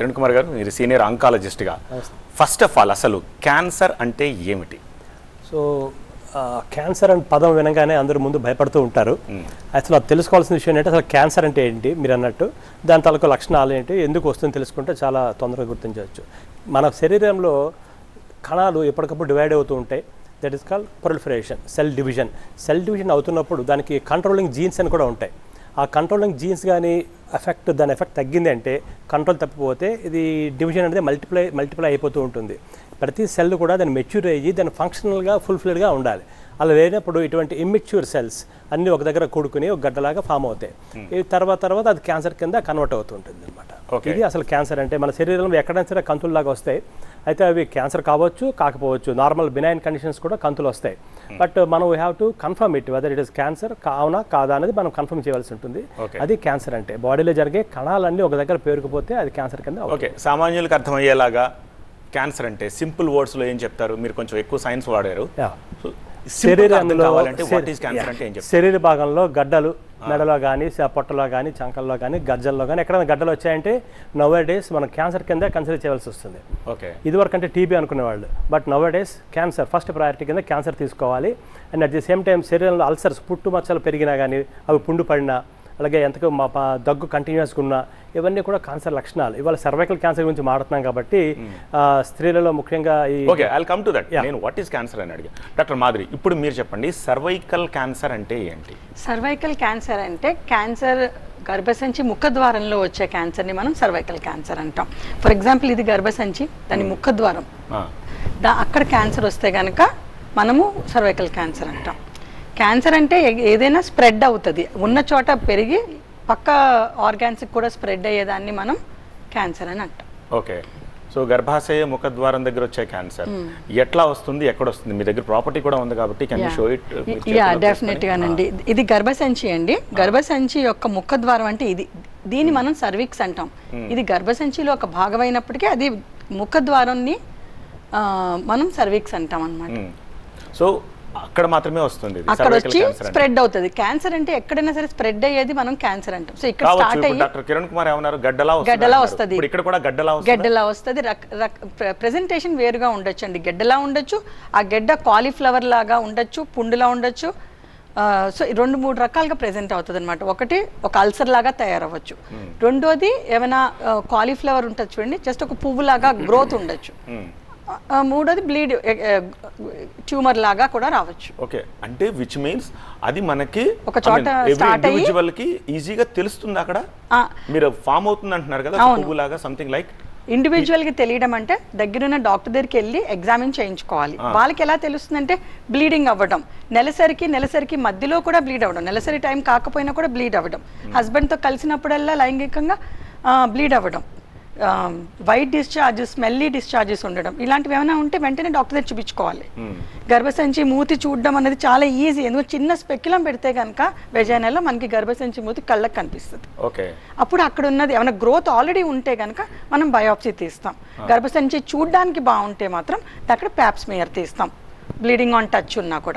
కిరణ్ కుమార్ గారు మీరు సీనియర్ ఆంకాలజిస్ట్గా first of all అసలు క్యాన్సర్ అంటే ఏమిటి? సో క్యాన్సర్ అని పదం వినగానే అందరూ ముందు భయపడుతూ ఉంటారు. అసలు అది తెలుసుకోవాల్సిన విషయం ఏంటంటే అసలు క్యాన్సర్ అంటే ఏంటి? మీరు అన్నట్టు దాని తాలూకు లక్షణాలు ఏంటి? ఎందుకు వస్తుందో తెలుసుకుంటే చాలా తొందరగా గుర్తించవచ్చు. మన శరీరంలో కణాలు ఎప్పటికప్పుడు డివైడ్ అవుతూ ఉంటాయి. That is call proliferation cell division cell division అవుతున్నప్పుడు దానికి కంట్రోలింగ్ జీన్స్ అని కూడా ఉంటాయి. ఆ కంట్రోలింగ్ జీన్స్ కానీ ఎఫెక్ట్ దాని ఎఫెక్ట్ తగ్గింది అంటే కంట్రోల్ తప్పిపోతే ఇది డివిజన్ అనేది మల్టిప్లై మల్టిప్లై అయిపోతూ ఉంటుంది. ప్రతి సెల్ కూడా దాన్ని మెచ్యూర్ అయ్యి దాన్ని ఫంక్షనల్గా ఫుల్ఫిల్డ్గా ఉండాలి. అలా లేనప్పుడు ఇటువంటి ఇమ్మెచ్యూర్ సెల్స్ అన్నీ ఒక దగ్గర కూడుకుని ఒక గడ్డలాగా ఫామ్ అవుతాయి. ఈ తర్వాత తర్వాత అది క్యాన్సర్ కింద కన్వర్ట్ అవుతుంటుంది అనమాట. ఇది అసలు క్యాన్సర్ అంటే మన శరీరంలో ఎక్కడైనా సరే కంతుల్లాగా వస్తాయి. అయితే అవి క్యాన్సర్ కావచ్చు కాకపోవచ్చు. నార్మల్ బినైన్ కండిషన్స్ కూడా కంతులు వస్తాయి. బట్ మనం we have to confirm it whether it is cancer కావునా కాదా అనేది మనం కన్ఫర్మ్ చేయవలసి ఉంటుంది. అది క్యాన్సర్ అంటే. బాడీలో జరిగే కణాలన్నీ ఒక దగ్గర పేరుకుపోతే అది క్యాన్సర్ కింద. ఓకే సామాన్యులకు అర్థమయ్యేలాగా క్యాన్సర్ అంటే సింపుల్ వర్డ్స్లో ఏం చెప్తారు? మీరు కొంచెం ఎక్కువ సైన్స్ వాడారు. శరీరంలో శరీర భాగంలో గడ్డలు మెడలో కానీ పొట్టలో కానీ చంకల్లో కానీ గజ్జల్లో కానీ ఎక్కడైనా గడ్డలు వచ్చాయంటే నవ్ డేస్ మనం క్యాన్సర్ కింద కన్సిడర్ చేయవలసి వస్తుంది. ఓకే. ఇదివరకు అంటే టీబీ అనుకునేవాళ్ళు. But nowadays cancer first priority కింద క్యాన్సర్ తీసుకోవాలి. And at the same time శరీరంలో అల్సర్స్ పుట్టు మచ్చలు పెరిగినా కానీ అవి పుండు పడినా అలాగే ఎంతకు మా పా- దగ్గు కంటిన్యూస్గా ఉన్నా ఇవన్నీ కూడా క్యాన్సర్ లక్షణాలు. ఇవాళ సర్వైకల్ క్యాన్సర్ గురించి మాట్లాడుతున్నాం కాబట్టి ఆ, స్త్రీలలో ముఖ్యంగా ఈ okay I come to that నేను వాట్ ఈస్ క్యాన్సర్ అని అడిగా. డాక్టర్ మాధురి ఇప్పుడు మీరు చెప్పండి సర్వైకల్ క్యాన్సర్ అంటే ఏంటి? సర్వైకల్ క్యాన్సర్ అంటే క్యాన్సర్ గర్భసంచి ముఖద్వారంలో వచ్చే క్యాన్సర్ని మనం సర్వైకల్ క్యాన్సర్ అంటాం. ఫర్ ఎగ్జాంపుల్ ఇది గర్భసంచి దాని ముఖద్వారం ఆ, దా అక్కడ క్యాన్సర్ వస్తే కనుక మనము సర్వైకల్ క్యాన్సర్ అంటాం. క్యాన్సర్ అంటే ఏదైనా స్ప్రెడ్ అవుతుంది. ఉన్న చోట పెరిగి పక్క ఆర్గాన్స్కి కూడా స్ప్రెడ్ అయ్యేదాన్ని మనం క్యాన్సర్ అని అంటాం. ఓకే. సో గర్భాశయ ముఖద్వారం దగ్గర వచ్చే క్యాన్సర్. ఎట్లా వస్తుంది? ఎక్కడ వస్తుంది? మీ దగ్గర ప్రాపర్టీ కూడా ఉంది కాబట్టి can you show it yeah definite గానండి ఇది గర్భసంచి అండి. గర్భసంచి యొక్క ముఖద్వారం అంటే ఇది. దీన్ని మనం సర్విక్స్ అంటాం. ఇది గర్భసంచిలో ఒక భాగమైనప్పటికీ అది ముఖద్వారాన్ని మనం సర్విక్స్ అంటాం అన్నమాట. సో అక్కడ మాత్రమే వస్తుంది అక్కడ వచ్చి. స్ప్రెడ్ అవుతుంది. క్యాన్సర్ అంటే ఎక్కడైనా సరే స్ప్రెడ్ అయ్యేది మనం క్యాన్సర్ అంటాం. సో ఇక్కడ స్టార్ట్ అయ్యి డాక్టర్ కిరణ్ కుమార్ ఏమన్నారు? గడ్డలా వస్తుంది గడ్డలా. వస్తది. ఇప్పుడు ఇక్కడ కూడా గడ్డలా వస్తుంది? గడ్డలా వస్తుంది. ప్రెజెంటేషన్ వేరుగా ఉండొచ్చు అండి గడ్డలా ఉండొచ్చు. ఆ గడ్డ కాలీఫ్లవర్ లాగా ఉండొచ్చు పుండులా ఉండొచ్చు. సో రెండు మూడు రకాలుగా ప్రెజెంట్ అవుతుంది అనమాట ఒకటి ఒక అల్సర్ లాగా తయారవ్వచ్చు. రెండోది ఏమైనా కాలీఫ్లవర్ ఉంటుంది చూడండి. జస్ట్ ఒక పువ్వులాగా గ్రోత్ ఉండొచ్చు. ఆ, మూడోది బ్లీడ్ ట్యూమర్ లాగా కూడా రావచ్చు. ఓకే. అంటే విచ్ మీన్స్ అది మనకి ఒక చోట అయ్యి- ఇండివిజువల్కి ఈజీగా తెలుస్తుంది అక్కడ. మీరు ఫామ్ అవుతుంది అంటున్నారు కదా అవును. పువ్వులాగా సంథింగ్ లైక్ ఇండివిజువల్కి తెలియడం అంటే దగ్గరున్న డాక్టర్ దగ్గరికి వెళ్ళి ఎగ్జామిన్ చేయించుకోవాలి. వాళ్ళకి ఎలా తెలుస్తుందంటే బ్లీడింగ్ అవ్వడం. నెలసరికి నెలసరికి మధ్యలో కూడా బ్లీడ్ అవ్వడం. నెలసరి టైం కాకపోయినా కూడా బ్లీడ్ అవ్వడం. హస్బెండ్తో కలిసినప్పుడల్లా లైంగికంగా బ్లీడ్ అవ్వడం. వైట్ డిశ్చార్జెస్ స్మెల్లీ డిశ్చార్జెస్ ఉండడం. ఇలాంటివి ఏమైనా ఉంటే వెంటనే డాక్టర్ దగ్గర చూపించుకోవాలి. గర్భసంచి మూతి చూడడం అనేది చాలా ఈజీ ఎందుకంటే చిన్న స్పెక్యులం పెడితే కనుక వెజైనాలో మనకి గర్భసంచి మూతి కళ్ళకి కనిపిస్తుంది. ఓకే. అప్పుడు అక్కడ ఉన్నది ఏమైనా గ్రోత్ ఆల్రెడీ ఉంటే కనుక మనం బయాప్సీ తీస్తాం. గర్భసంచి చూడడానికి బాగుంటే మాత్రం అక్కడ ప్యాప్స్మేయర్ తీస్తాం. బ్లీడింగ్ ఆన్ టచ్ ఉన్నా కూడా.